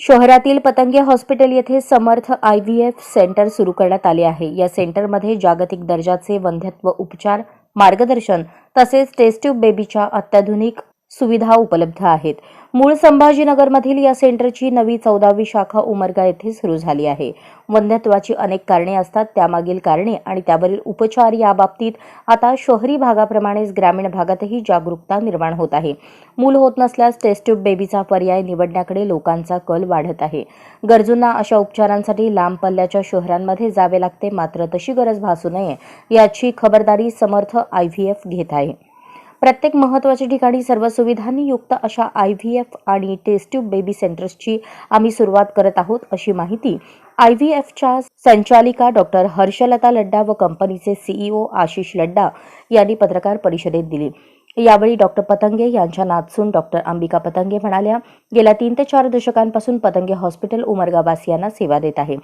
शहरातील पतंगे हॉस्पिटल येथे Samarth I V F centre सुरू करण्यात आले आहे. या सेंटरमध्ये जागतिक दर्जाचे वंध्यत्व उपचार मार्गदर्शन तसेच टेस्ट्यूब बेबीच्या अत्याधुनिक सुविधा उपलब्ध आहेत. मूळ संभाजीनगरमधील या सेंटरची नवी चौदावी शाखा उमरगा येथे सुरू झाली आहे. वंध्यत्वाची अनेक कारणे असतात त्यामागील कारणे आणि त्यावरील उपचार याबाबतीत आता शहरी भागाप्रमाणेच ग्रामीण भागातही जागरूकता निर्माण होत आहे. मूल होत नसल्यास टेस्ट्यूब बेबीचा पर्याय निवडण्याकडे लोकांचा कल वाढत आहे. गरजूंना अशा उपचारांसाठी लांब पल्ल्याच्या शहरांमध्ये जावे लागते मात्र तशी गरज भासू नये याची खबरदारी समर्थ आय व्ही एफ घेत आहे. प्रत्येक महत्त्वाच्या ठिकाणी सर्व सुविधांनी युक्त अशा आय व्ही एफ आणि टेस्ट्यूब बेबी सेंटर्सची आम्ही सुरुवात करत आहोत अशी माहिती आय व्ही एफच्या संचालिका डॉक्टर हर्षलता लड्डा व कंपनीचे सीईओ आशिष लड्डा यांनी पत्रकार परिषदेत दिली. यावेळी डॉक्टर पतंगे यांच्या नातसून डॉक्टर अंबिका पतंगे म्हणाल्या गेल्या तीन ते चार दशकांपासून पतंगे हॉस्पिटल उमरगावासियांना सेवा देत आहे.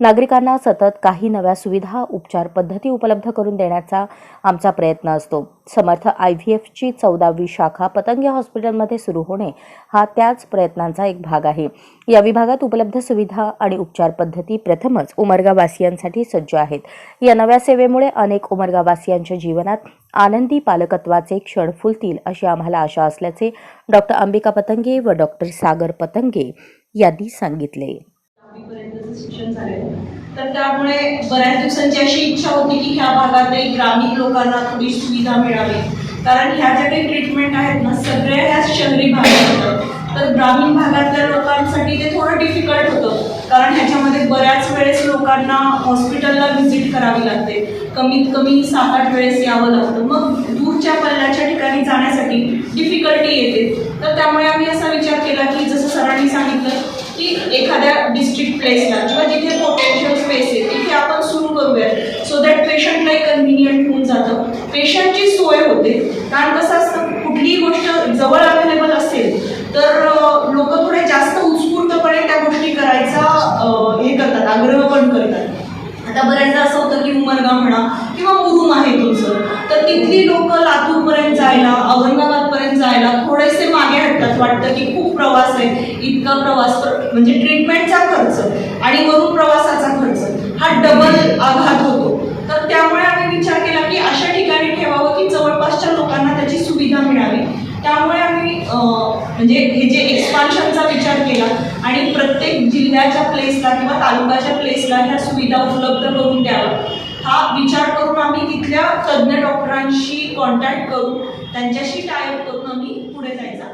नागरिकांना सतत काही नव्या सुविधा उपचार पद्धती उपलब्ध करून देण्याचा आमचा प्रयत्न असतो. समर्थ आय व्ही एफची चौदावी शाखा पतंगे हॉस्पिटलमध्ये सुरू होणे हा त्याच प्रयत्नांचा एक भाग आहे. या विभागात उपलब्ध सुविधा आणि उपचार पद्धती प्रथमच उमरगावासियांसाठी सज्ज आहेत. या नव्या सेवेमुळे अनेक उमरगावासियांच्या जीवनात आनंदी पालकत्वाचे क्षण फुलतील अशी आम्हाला आशा असल्याचे डॉक्टर अंबिका पतंगे व डॉक्टर सागर पतंगे यांनी सांगितले. शिक्षण झालेलं तर त्यामुळे बऱ्याच दिवसांची अशी इच्छा होती की ह्या भागातही ग्रामीण लोकांना थोडी सुविधा मिळावी. कारण ह्या ज्या काही ट्रीटमेंट आहेत ना सगळ्या ह्या शहरी भागात तर ग्रामीण भागातल्या लोकांसाठी ते थोडं डिफिकल्ट होतं. कारण ह्याच्यामध्ये बऱ्याच वेळेस लोकांना हॉस्पिटलला व्हिजिट करावी लागते. कमीत कमी सात आठ वेळेस यावं लागतं. मग दूरच्या पल्ल्याच्या ठिकाणी जाण्यासाठी डिफिकल्टी येते. तर त्यामुळे आम्ही असा विचार केला की जसं सरांनी सांगितलं की एखाद्या डिस्ट्रिक्ट प्लेसला किंवा जिथे स्पेस आहे तिथे आपण सुरू करूयात. सो दॅट पेशंटलाही कन्व्हिनियंट होऊन जातं. पेशंटची सोय होते. कारण कसं असतं कुठलीही गोष्ट जवळ अवेलेबल असेल तर लोक थोडे जास्त उत्स्फूर्तपणे त्या गोष्टी करायचा हे करतात आग्रह पण करतात. आता बऱ्याचदा असं होतं की उमरगा म्हणा किंवा मुरुम आहे तुमचं तर तिथली लोक लातूरपर्यंत जायला औरंगाबादपर्यंत जायला थोडेसे मागे वाटतं की खूप प्रवास आहे इतका प्रवास म्हणजे ट्रीटमेंटचा खर्च आणि वरून प्रवासाचा खर्च हा डबल आघात होतो. तर त्यामुळे आम्ही विचार केला की अशा ठिकाणी ठेवावं की जवळपासच्या लोकांना त्याची सुविधा मिळावी. त्यामुळे आम्ही म्हणजे हे जे एक्सपान्शनचा विचार केला आणि प्रत्येक जिल्ह्याच्या प्लेसला किंवा तालुक्याच्या प्लेसला ह्या सुविधा उपलब्ध करून द्यावा हा विचार करून आम्ही तिथल्या तज्ज्ञ डॉक्टरांशी कॉन्टॅक्ट करून त्यांच्याशी टायअप करून आम्ही पुढे जायचा.